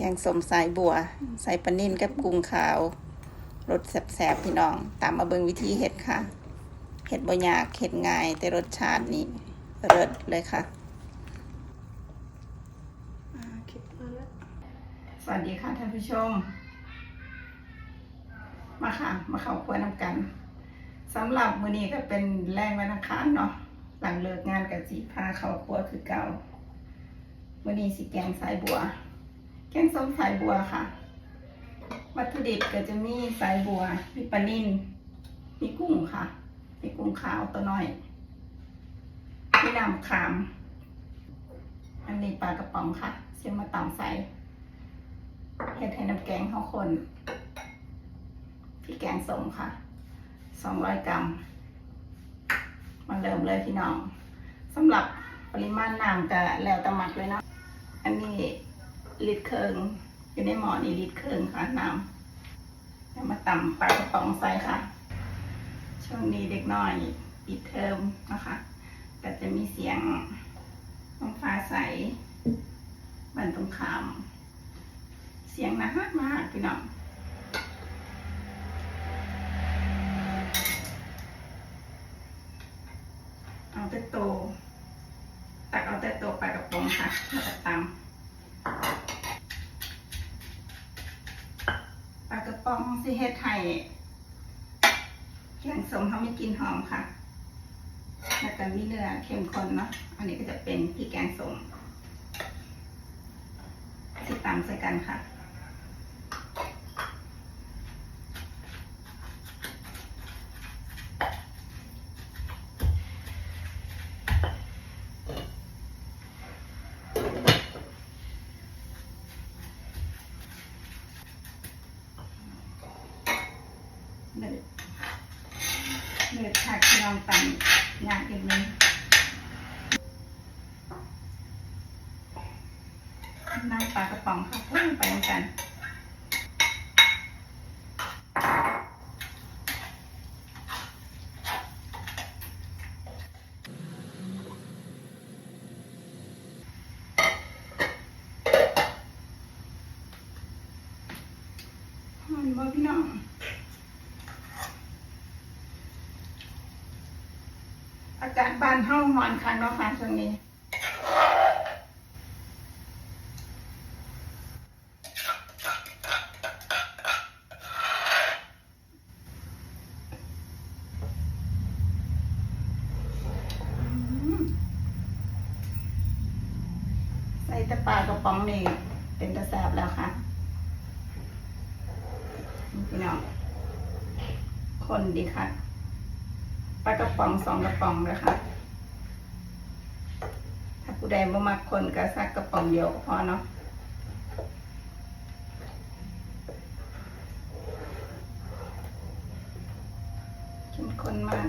แกงสมสายบัว ใส่ปลานิ่นกับกุ้งขาวรสแสบๆพี่น้อง ตามมาเบิงวิธีเห็ดค่ะ เห็ดบ่ยากเห็ดง่าย แต่รสชาตินี่เลิศเลยค่ะสวัสดีค่ะท่านผู้ชม มาค่ะ มาเข้าครัวน้ำกันสำหรับมื้อนี้ก็เป็นแรงวันอังคารเนาะหลังเลิกงานกับสีพาเข้าครัวคือเก่ามื้อนี้สิแกงสายบัว แกงส้มสายบัวค่ะ วัตถุดิบก็จะมีสายบัว มีปลานิ่นมีกุ้งค่ะ มีกุ้งขาวตัวน้อย มีน้ำขาม อันนี้ปลากระป๋องค่ะเชื่อมาตำใส่เห็ดให้น้ำแกงเขาคนพี่แกงส้มค่ะสองร้อยกรัม มาเริ่มเลยพี่น้องสำหรับปริมาณน้ำก็แล้วแต่หมักเลยเนาะอันนี้ ลิตรเคิงอยู่ในหม้อนี่ลิตรเคิงค่ะน้ำแล้วมาตำปลากระป๋องใส่ค่ะ ช่วงนี้เด็กน้อยปิดเทอมนะคะก็จะมีเสียงน้องฟ้าใสบันตรงขามเสียงนะฮะมากพี่น้องเอาแต่โตตักเอาแต่โตวปกระป๋องค่ะแล้วก็ตำปลา กระป๋องสิเฮ็ดไทยแกงสมเขาไม่กินหอมค่ะ แล้วก็มีเนื้อเข้มข้นเนาะ อันนี้ก็จะเป็นพริกแกงสมติดตามใส่กันค่ะ เดือดเดือดผักที่ลองตำยากอีกนึง น้ำปลากระป๋องค่ะเพิ่มไปเหมือนกันหอมบ่พี่น้องอากาศบ้านเฮาหมอนคันเนาะค่ะช่วงนี้ อืมใส่แตะ ปลากระป๋องนี่เป็นตะแสบแล้วค่ะพี่น้องคนดีค่ะปลากระป๋องสองกระป๋องเลยค่ะ ถ้าผู้ใดบ่มักคนก็สักกระป๋องเดียวพอเนาะเข้มข้นมาก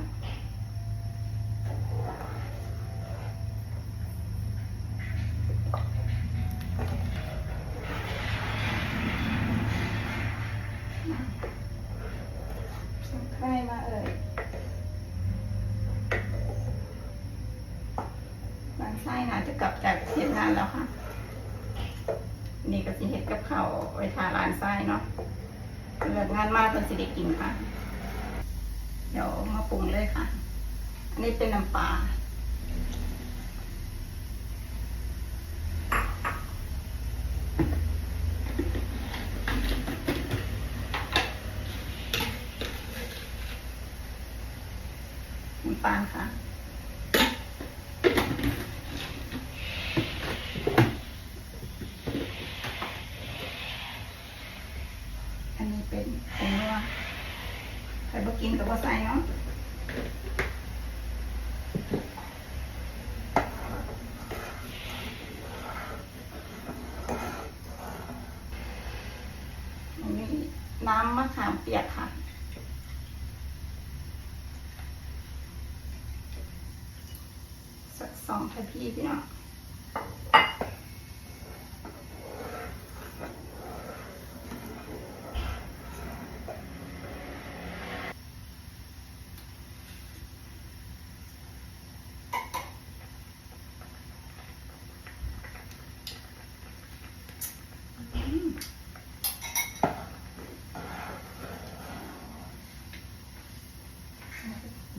ใครมาเอ่ยบางไส้น่า จะกลับจากเฮ็ดงานแล้วค่ะ นี่ก็สิเฮ็ดกับข้าวไว้ทาร้านไส้เนาะเลิกงานมากเพิ่นสิได้กินค่ะ เดี๋ยวมาปรุงเลยค่ะ อันนี้เป็นน้ำปลาน้ำตาค่ะ อันนี้เป็นผงนัว ใครบ่กินก็บ่ใส่เนาะอันนี้น้ำมะขามเปียกค่ะสักสองทัพพีพี่น้อง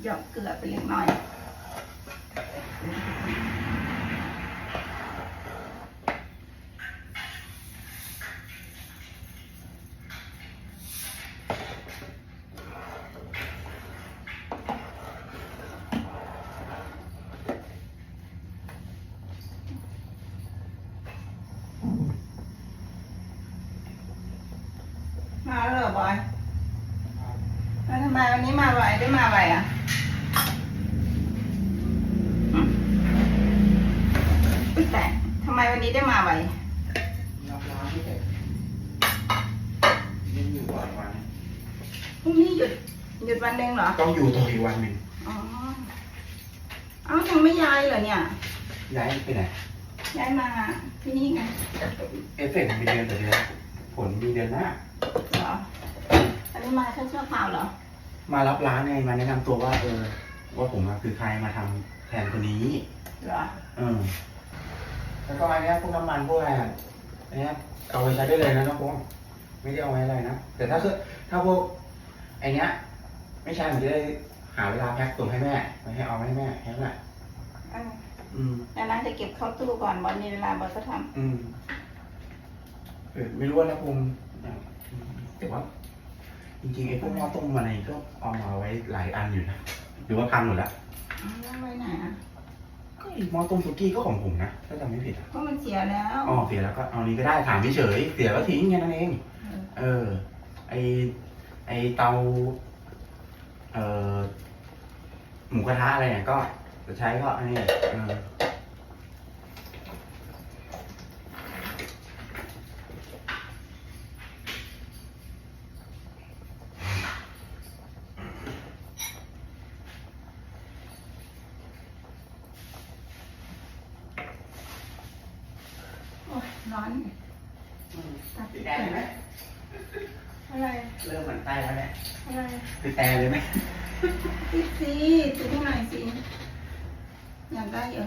หยอกเกลือไปเล็กน้อยมาแล้วบอยำไมวันนี้มาไหวได้มาไหวอะอืมอุ๊ยแต่ทำไมวันนี้ได้มาไหวรับร้านไม่เสร็จยังอยู่ก่อนวันพรุ่งนี้หยุดหยุดวันหนึ่งเหรอ ต้องอยู่ต่ออีกวันหนึ่งอ๋อ เอ้ายังไม่ย้ายเหรอเนี่ย ย้ายไปไหน ย้ายมาที่นี่ไง เอฟเฟกต์มีเดือนแต่เดือนผลมีเดือนหน้าเหรอ อันนี้มาแค่ชั่วคราวเหรอ มารับร้านไงมาแนะนำตัวว่า เออ ว่าผมอะคือใครมาทำแทนคนนี้ เหรอเออ แล้วก็อันเนี้ยพวกน้ำมันพวกอะไรอะอันเนี้ยเอาไปใช้ได้เลยนะน้องพงไม่ได้เอาไว้อะไรนะ แต่ถ้าคือถ้าพวกไอเนี้ย ไม่ใช่ผมจะได้หาเวลาแพ็คส่งให้แม่ไม่ให้เอาไว้ให้แม่แค่นั้นแหละเอออืม แล้วน่าจะเก็บเข้าตู้ก่อนบอลมีเวลาบอลก็ทอืมเออไม่รู้ว่านะภูมิแต่ว่า จริงๆไอ้พวกหม้อต้มอะไรก็เอามาไว้หลายอันอยู่นะหรือว่าพังหมดละำเอาแล้วไว้ไหนอะก็ไอ้หม้อต้มสุกี้ก็ของผมนะถ้าจำไม่ผิดอะเพราะมันเสียแล้วอ๋อเสียแล้วก็เอานี้ก็ได้ถามเฉยๆเสียแล้วทิ้งแค่นั้นเองเออเออ ไอไอเตา เอ่อหมูกระทะอะไรเนี่ยก็จะใช้ก็อันนี้แหละเออ โอ้ยร้อนตัดปิดแอร์เลยไหมอะไร เริ่มเหมือนใต้แล้วเนี่ยอะไรปิดแอร์เลยไหมติดสิติดให้หน่อยสิอยากได้เหรอ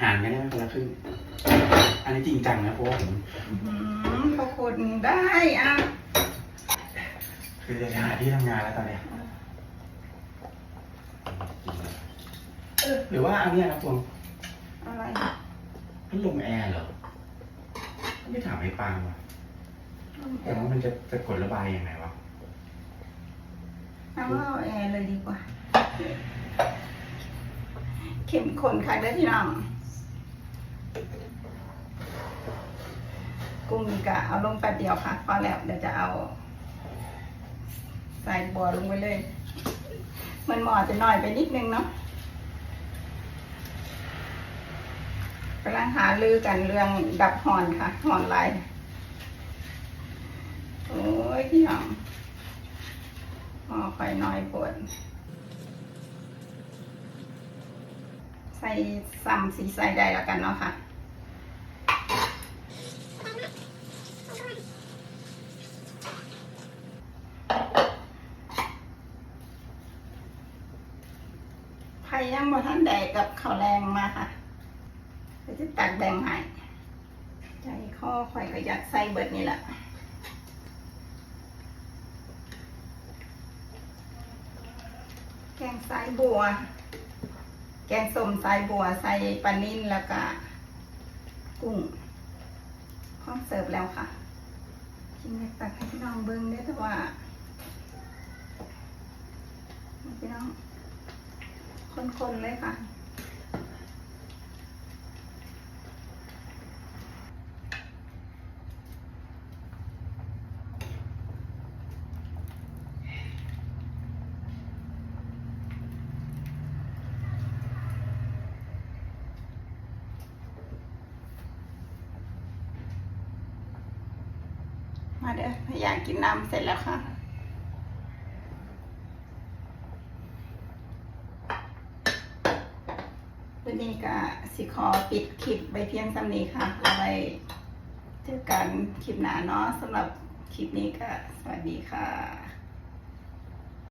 ห่างกันได้ไหมคนละครึ่งอันนี้จริงจังนะเพราะว่าผมอื้อหือขอบคุณได้อะคือจะหาที่ทำงานแล้วตอนเนี้ยเออหรือว่าอันเนี้ยนะพวงอะไรพัดลมแอร์เหรอ ไม่ถามไอ้ปางว่ะแต่ว่ามันจะจะกดระบายยังไงวะเอาว่าเอาแอร์เลยดีกว่า เข้มข้นค่ะเด้อพี่น้องกุ้งนี่กะเอาลงแป๊บเดียวค่ะพอแล้วเดี๋ยวจะเอา ใส่บัวลงไปเลย มันหมอจะหน่อยไปนิดนึงเนาะ กำลังหาลือกันเรื่องดับหอนค่ะหอนลายโอ้ยพี่น้องหอไฟน้อยปวดใส่ซ้ำสีใส่ได้แล้วกันเนาะค่ะใครยังบ่ทันแดกับข้าวแรงมาค่ะ เดี๋ยวจะตักแบ่งให้ใจข้อข่อยก็อยากใส่เบิดนี่แหละแกงสายบัว แกงส้มสายบัวใส่ปลานิ่นแล้วก็กุ้งพร้อมเสิร์ฟแล้วค่ะกินในตักให้พี่น้องเบิ้งได้แต่ว่าพี่น้องคนๆเลยค่ะ เด้ออยากกินน้ำเสร็จแล้วค่ะ วันนี้ก็สิขอปิดคลิปไปเพียงสำนี้ค่ะเอาไว้เจอกันคลิปหน้าเนาะสำหรับคลิปนี้ก็สวัสดีค่ะ